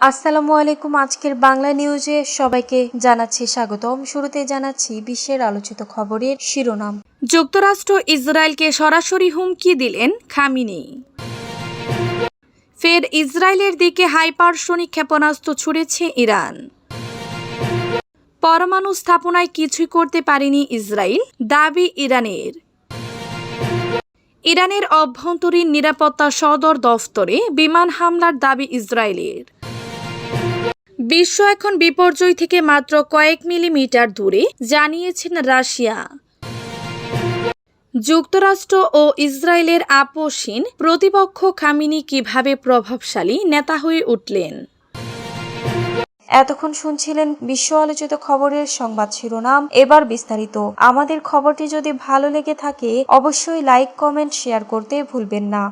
আসসালামু আলাইকুম। আজকের বাংলা নিউজে সবাইকে জানাচ্ছি স্বাগতম। শুরুতে জানাচ্ছি বিশ্বের আলোচিত খবরের শিরোনাম। যুক্তরাষ্ট্র ইসরায়েলকে সরাসরি হুমকি দিলেন খামিনি। ফের ইসরায়েলের দিকে হাইপারসোনিক ক্ষেপণাস্ত্র ছুড়েছে ইরান। পরমাণু স্থাপনায় কিছুই করতে পারেনি ইসরায়েল, দাবি ইরানের। ইরানের অভ্যন্তরীণ নিরাপত্তা সদর দফতরে বিমান হামলার দাবি ইসরায়েলের। বিশ্ব এখন বিপর্যয় থেকে মাত্র কয়েক মিলিমিটার দূরে জানিয়েছেন রাশিয়া। যুক্তরাষ্ট্র ও ইসরায়েলের আপোষহীন প্রতিপক্ষ খামিনি কীভাবে প্রভাবশালী নেতা হয়ে উঠলেন? এতক্ষণ শুনছিলেন বিশ্ব আলোচিত খবরের সংবাদ শিরোনাম। এবার বিস্তারিত। আমাদের খবরটি যদি ভালো লেগে থাকে অবশ্যই লাইক কমেন্ট শেয়ার করতে ভুলবেন না।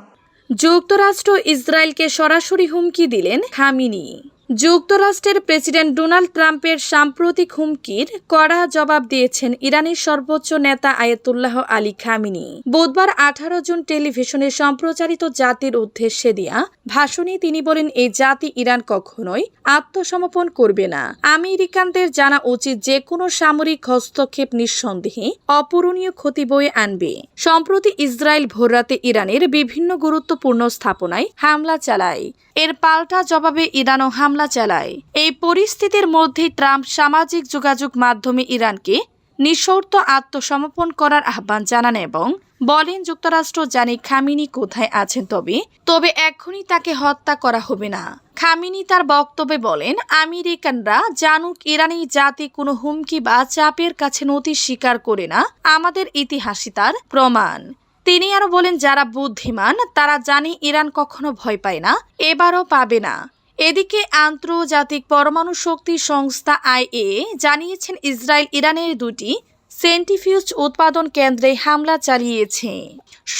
যুক্তরাষ্ট্র ইসরায়েলকে সরাসরি হুমকি দিলেন খামিনি। যুক্তরাষ্ট্রের প্রেসিডেন্ট ডোনাল্ড ট্রাম্পের সাম্প্রতিক হুমকির কড়া জবাব দিয়েছেন ইরানের সর্বোচ্চ নেতা আয়াতুল্লাহ আলী খামিনি। বুধবার আঠারো জুন টেলিভিশনে সম্প্রচারিত জাতির উদ্দেশ্যে দেয়া ভাষণে তিনি বলেন, এই জাতি ইরান কখনোই আত্মসমর্পণ করবে না। আমেরিকানদের জানা উচিত যে কোনো সামরিক হস্তক্ষেপ নিঃসন্দেহে অপূরণীয় ক্ষতি বয়ে আনবে। সম্প্রতি ইসরায়েল ভোররাতে ইরানের বিভিন্ন গুরুত্বপূর্ণ স্থাপনায় হামলা চালায়। এর পাল্টা জবাবে ইরানও হামলা চালায়। এই পরিস্থিতির মধ্যে ট্রাম্প সামাজিক যোগাযোগ মাধ্যমে ইরানকে নিঃশর্ত আত্মসমর্পণ করার আহ্বান জানান এবং বলেন, যুক্তরাষ্ট্র জানে খামিনি কোথায় আছেন তবে তবে এখনই তাকে হত্যা করা হবে না। খামিনি তার বক্তব্যে বলেন, আমেরিকানরা জানুক, ইরানি জাতি কোনো হুমকি বা চাপের কাছে নথি স্বীকার করে না। আমাদের ইতিহাসই তার প্রমাণ। তিনি আরও বলেন, যারা বুদ্ধিমান, তারা জানে ইরান কখনো ভয় পায় না, এবারও পাবে না। এদিকে আন্তর্জাতিক পরমাণু শক্তি সংস্থা আইএ জানিয়েছেন ইসরায়েল ইরানের দুটি সেন্টিফিউজ উৎপাদন কেন্দ্রে হামলা চালিয়েছে।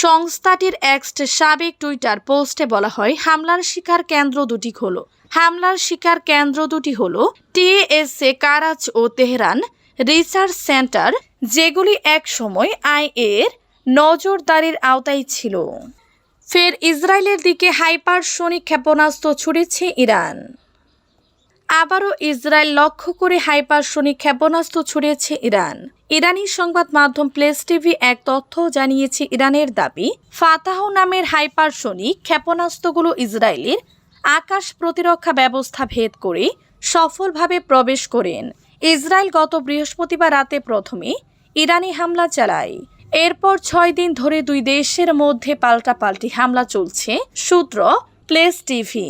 সংস্থাটির এক্সট সাবেক টুইটার পোস্টে বলা হয়, হামলার শিকার কেন্দ্র দুটি হল। হামলার শিকার কেন্দ্র দুটি হলো টিএসএ কারাচ ও তেহরান রিসার্চ সেন্টার, যেগুলি একসময় আইএর নজরদারির আওতায় ছিল। ফের ইসরায়েলের দিকে হাইপারসোনিক ক্ষেপণাস্ত্র ছুড়েছে ইরান। আবারও ইসরায়েল লক্ষ্য করে হাইপারসোনিক ক্ষেপণাস্ত্র ছুড়েছে ইরান। ইরানি সংবাদ মাধ্যম প্লেস টিভি এক তথ্য জানিয়েছে, ইরানের দাবি, ফাতাহ নামের হাইপারসোনিক ক্ষেপণাস্ত্রগুলো ইসরায়েলের আকাশ প্রতিরক্ষা ব্যবস্থা ভেদ করে সফলভাবে প্রবেশ করেন। ইসরায়েল গত বৃহস্পতিবার রাতে প্রথমে ইরানি হামলা চালায়। এরপর ছয় দিন ধরে দুই দেশের মধ্যে পাল্টাপাল্টি হামলা চলছে, সূত্র প্লেস টিভি।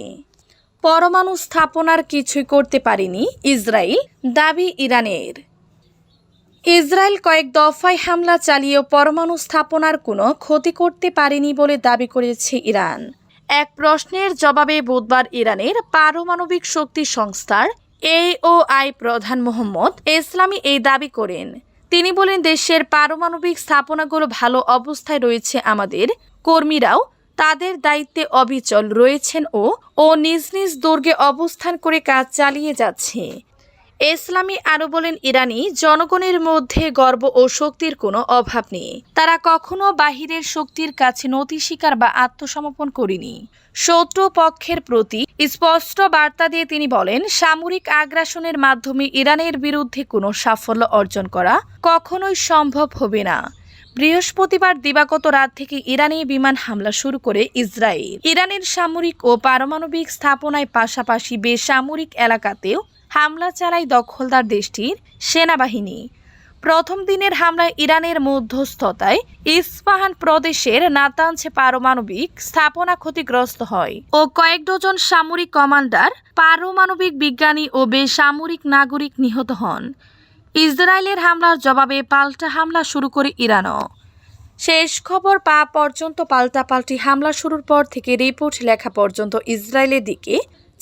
পরমাণু স্থাপনার কিছুই করতে পারেনি ইসরায়েল, দাবি ইরানের। ইসরায়েল কয়েক দফায় হামলা চালিয়েও পরমাণু স্থাপনার কোনো ক্ষতি করতে পারেনি বলে দাবি করেছে ইরান। এক প্রশ্নের জবাবে বুধবার ইরানের পারমাণবিক শক্তি সংস্থার এওআই প্রধান মোহাম্মদ ইসলামী এই দাবি করেন তিনি বলেন, দেশের পারমাণবিক স্থাপনাগুলো ভালো অবস্থায় রয়েছে আমাদের। কর্মীরাও তাদের দায়িত্বে অবিচল রয়েছেন ও ও নিজ নিজ দুর্গে অবস্থান করে কাজ চালিয়ে যাচ্ছে। ইসলামী আরও বলেন ইরানি, জনগণের মধ্যে গর্ব ও শক্তির কোনো অভাব নেই। তারা কখনো বাহিরের শক্তির কাছে নতি স্বীকার বা আত্মসমর্পণ করেনি। শত্রু পক্ষের প্রতি স্পষ্ট বার্তা দিয়ে তিনি বলেন, সামরিক আগ্রাসনের মাধ্যমে ইরানের বিরুদ্ধে কোনো সাফল্য অর্জন করা কখনোই সম্ভব হবে না। বৃহস্পতিবার দিবাগত রাত থেকে ইরানি বিমান হামলা শুরু করে ইসরায়েল। ইরানের সামরিক ও পারমাণবিক স্থাপনায় পাশাপাশি বেসামরিক এলাকাতেও হামলা চালায় দখলদার দেশটির সেনাবাহিনী। প্রথম দিনের হামলায় ইরানের মধ্যস্থতায় ইস্পাহান প্রদেশের নাতাঞ্জে পারমাণবিক স্থাপনা ক্ষতিগ্রস্ত হয় ও কয়েক ডজন সামরিক কমান্ডার পারমাণবিক বিজ্ঞানী ও বেসামরিক নাগরিক নিহত হন। ইসরায়েলের হামলার জবাবে পাল্টা হামলা শুরু করে ইরানও। শেষ খবর পা পর্যন্ত পাল্টাপাল্টি হামলা শুরুর পর থেকে রিপোর্ট লেখা পর্যন্ত ইসরায়েলের দিকে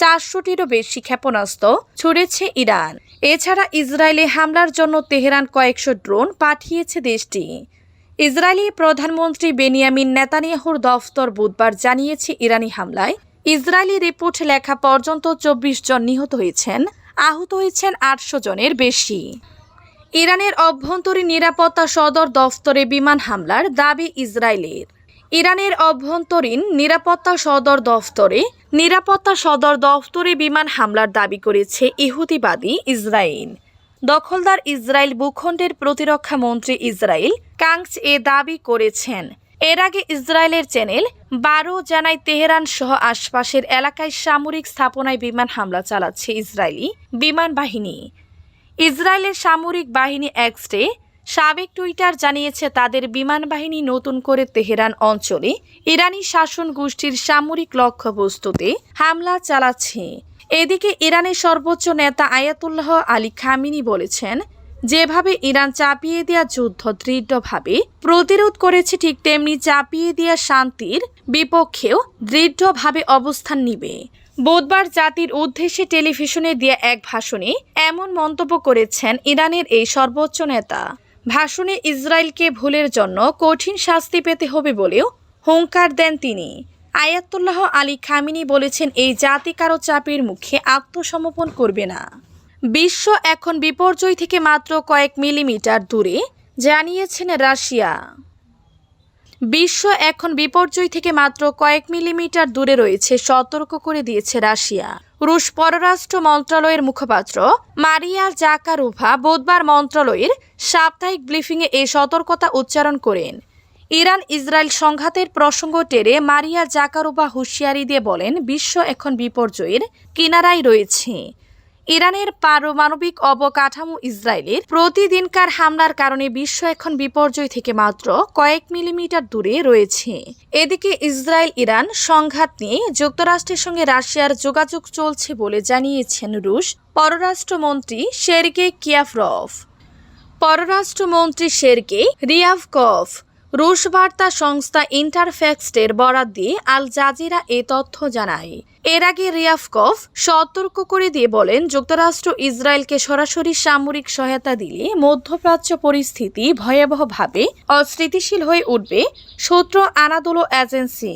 চারশোটিরও বেশি ক্ষেপণাস্ত্র ছুড়েছে ইরান। এছাড়া ইসরায়েলে হামলার জন্য তেহরান কয়েকশো ড্রোন পাঠিয়েছে দেশটি। ইসরায়েলি প্রধানমন্ত্রী বেনিয়ামিন নেতানিয়াহুর দফতর বুধবার জানিয়েছে ইরানি হামলায় ইসরায়েলি রিপোর্ট লেখা পর্যন্ত চব্বিশ জন নিহত হয়েছেন, আহত হয়েছেন আটশো জনের বেশি। ইরানের অভ্যন্তরীণ নিরাপত্তা সদর দফতরে বিমান হামলার দাবি ইসরায়েলের। ইরানের অভ্যন্তরীণ নিরাপত্তা সদর দফতরে নিরাপত্তা সদর দফতরে বিমান হামলার দাবি করেছে ইহুদিবাদী ইসরায়েল। দখলদার ইসরায়েল ভূখণ্ডের প্রতিরক্ষা মন্ত্রী ইসরায়েল কাংস এ দাবি করেছেন। এর আগে ইসরায়েলের চ্যানেল বারো জানায় তেহরান সহ আশপাশের এলাকায় সামরিক স্থাপনায় বিমান হামলা চালাচ্ছে ইসরায়েলি বিমান বাহিনী। ইসরায়েলের সামরিক বাহিনী এক্সটে সাবেক টুইটার জানিয়েছে তাদের বিমান বাহিনী নতুন করে তেহরান অঞ্চলে ইরানি শাসন গোষ্ঠীর সামরিক লক্ষ্যবস্তুতে হামলা চালাচ্ছে। এদিকে ইরানের সর্বোচ্চ নেতা আয়াতুল্লাহ আলী খামিনি বলেছেন, যেভাবে ইরান চাপিয়ে দেওয়া যুদ্ধ দৃঢ়ভাবে প্রতিরোধ করেছে, ঠিক তেমনি চাপিয়ে দেওয়া শান্তির বিপক্ষেও দৃঢ়ভাবে অবস্থান নিবে। বুধবার জাতির উদ্দেশ্যে টেলিভিশনে দেয়া এক ভাষণে এমন মন্তব্য করেছেন ইরানের এই সর্বোচ্চ নেতা। ভাষণে ইসরায়েলকে ভুলের জন্য কঠিন শাস্তি পেতে হবে বলেও হুঙ্কার দেন তিনি। আয়াতুল্লাহ আলী খামিনি বলেছেন, এই জাতি কারও চাপের মুখে আত্মসমর্পণ করবে না। বিশ্ব এখন বিপর্যয় থেকে মাত্র কয়েক মিলিমিটার দূরে, জানিয়েছেন রাশিয়া। বিশ্ব এখন বিপর্যয় থেকে মাত্র কয়েক মিলিমিটার দূরে রয়েছে, সতর্ক করে দিয়েছে রাশিয়া। রুশ পররাষ্ট্র মন্ত্রণালয়ের মুখপাত্র মারিয়া জাকারুভা বুধবার মন্ত্রণালয়ের সাপ্তাহিক ব্রিফিংয়ে এই সতর্কতা উচ্চারণ করেন। ইরান ইসরায়েল সংঘাতের প্রসঙ্গ টেরে মারিয়া জাকারোভা হুঁশিয়ারি দিয়ে বলেন, বিশ্ব এখন বিপর্যয়ের কিনারায় রয়েছে। ইরানের পারমাণবিক অবকাঠামো ইসরায়েলের প্রতিদিনকার হামলার কারণে বিশ্ব এখন বিপর্যয় থেকে মাত্র কয়েক মিলিমিটার দূরে রয়েছে। এদিকে ইসরায়েল, ইরান সংঘাত নিয়ে যুক্তরাষ্ট্রের সঙ্গে রাশিয়ার যোগাযোগ চলছে বলে জানিয়েছেন রুশ পররাষ্ট্রমন্ত্রী সের্গে কিয়াফরফ পররাষ্ট্রমন্ত্রী সের্গে রিয়াভকভ রুশ বার্তা সংস্থা ইন্টারফ্যাক্সটের বরাত দিয়ে আল জাজিরা এ তথ্য জানায়। এর আগে রিয়াফকভ সতর্ক করে দিয়ে বলেন, যুক্তরাষ্ট্র ইসরায়েলকে সরাসরি সামরিক সহায়তা দিলে মধ্যপ্রাচ্য পরিস্থিতি ভয়াবহভাবে অস্থিতিশীল হয়ে উঠবে, সূত্র আনাদোলো এজেন্সি।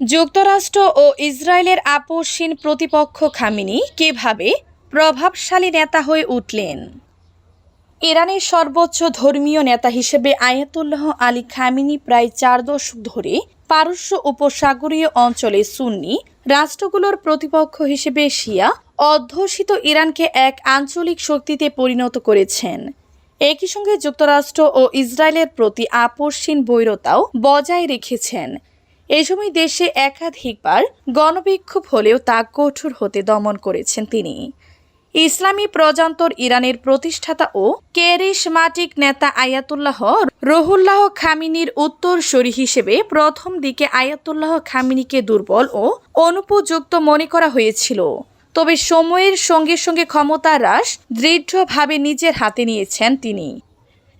যুক্তরাষ্ট্র ও ইসরায়েলের আপসহীন প্রতিপক্ষ খামিনি কীভাবে প্রভাবশালী নেতা হয়ে উঠলেন? ইরানের সর্বোচ্চ ধর্মীয় নেতা হিসেবে আয়াতুল্লাহ আলী খামিনি প্রায় চার দশক ধরে পারস্য উপসাগরীয় অঞ্চলে সুন্নি, রাষ্ট্রগুলোর প্রতিপক্ষ হিসেবে শিয়া, অধ্যুষিত ইরানকে এক আঞ্চলিক শক্তিতে পরিণত করেছেন। একই সঙ্গে যুক্তরাষ্ট্র ও ইসরায়েলের প্রতি আপসহীন বৈরতাও বজায় রেখেছেন। এ সময় দেশে একাধিকবার গণবিক্ষোভ হলেও তা কঠোর হতে দমন করেছেন তিনি। ইসলামী প্রজান্তর ইরানের প্রতিষ্ঠাতা ও কেরিশমাটিক নেতা আয়াতুল্লাহ রহুল্লাহ খামিনির উত্তরসূরি হিসেবে প্রথম দিকে আয়াতুল্লাহ খামিনিকে দুর্বল ও অনুপযুক্ত মনে করা হয়েছিল। তবে সময়ের সঙ্গে সঙ্গে ক্ষমতা হ্রাস দৃঢ়ভাবে নিজের হাতে নিয়েছেন তিনি।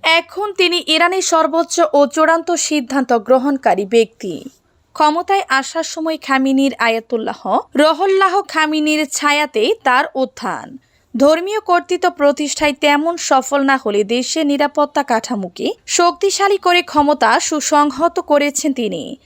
এখন তিনি ইরানের সর্বোচ্চ ও চূড়ান্ত সিদ্ধান্ত গ্রহণকারী ব্যক্তি। ক্ষমতায় আসার সময় খামিনির আয়াতুল্লাহ, রহল্লাহ খামিনীর ছায়াতেই তার উত্থান। ধর্মীয় কর্তৃত্ব প্রতিষ্ঠায় তেমন সফল না হলে দেশের নিরাপত্তা কাঠামোকে শক্তিশালী করে ক্ষমতা সুসংহত করেছেন তিনি।